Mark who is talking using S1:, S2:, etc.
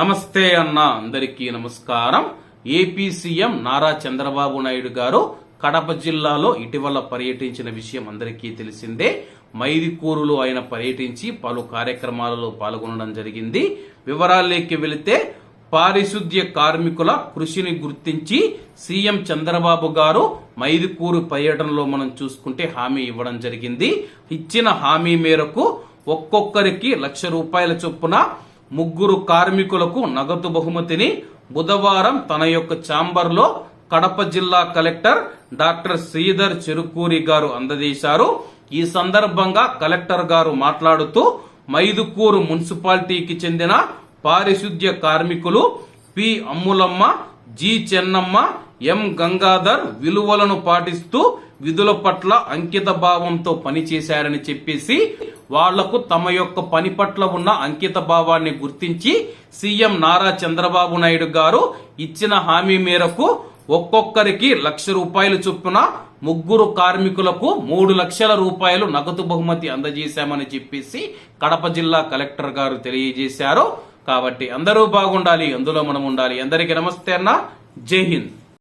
S1: నమస్తే అన్న అందరికీ నమస్కారం. ఏపీ సీఎం నారా చంద్రబాబు నాయుడు గారు కడప జిల్లాలో ఇటీవల పర్యటించిన విషయం అందరికీ తెలిసిందే. మైదికూరులో ఆయన పర్యటించి పలు కార్యక్రమాలలో పాల్గొనడం జరిగింది. వివరాల్లోకి వెళితే పారిశుద్ధ్య కార్మికుల కృషిని గుర్తించి సీఎం చంద్రబాబు గారు మైదుకూరు పర్యటనలో మనం చూసుకుంటే హామీ ఇవ్వడం జరిగింది. ఇచ్చిన హామీ మేరకు ఒక్కొక్కరికి లక్ష రూపాయల చొప్పున ముగ్గురు కార్మికులకు నగదు బహుమతిని బుధవారం తన యొక్క ఛాంబర్లో కడప జిల్లా కలెక్టర్ డాక్టర్ శ్రీధర్ చెరుకూరి గారు అందజేశారు. ఈ సందర్భంగా కలెక్టర్ గారు మాట్లాడుతూ మైదుకూరు మున్సిపాలిటీకి చెందిన పారిశుద్ధ్య కార్మికులు P. Ammulamma G. Chennamma M. Gangadhar విలువలను పాటిస్తూ విధుల పట్ల అంకిత భావంతో పనిచేశారని చెప్పేసి వాళ్ళకు తమ యొక్క పని పట్ల ఉన్న అంకిత భావాన్ని గుర్తించి సీఎం నారా చంద్రబాబు నాయుడు గారు ఇచ్చిన హామీ మేరకు ఒక్కొక్కరికి లక్ష రూపాయలు చొప్పున ముగ్గురు కార్మికులకు మూడు లక్షల రూపాయలు నగదు బహుమతి అందజేశామని చెప్పేసి కడప జిల్లా కలెక్టర్ గారు తెలియజేశారు. కాబట్టి అందరూ బాగుండాలి అందులో మనం ఉండాలి. అందరికీ నమస్తే అన్న. జై హింద్.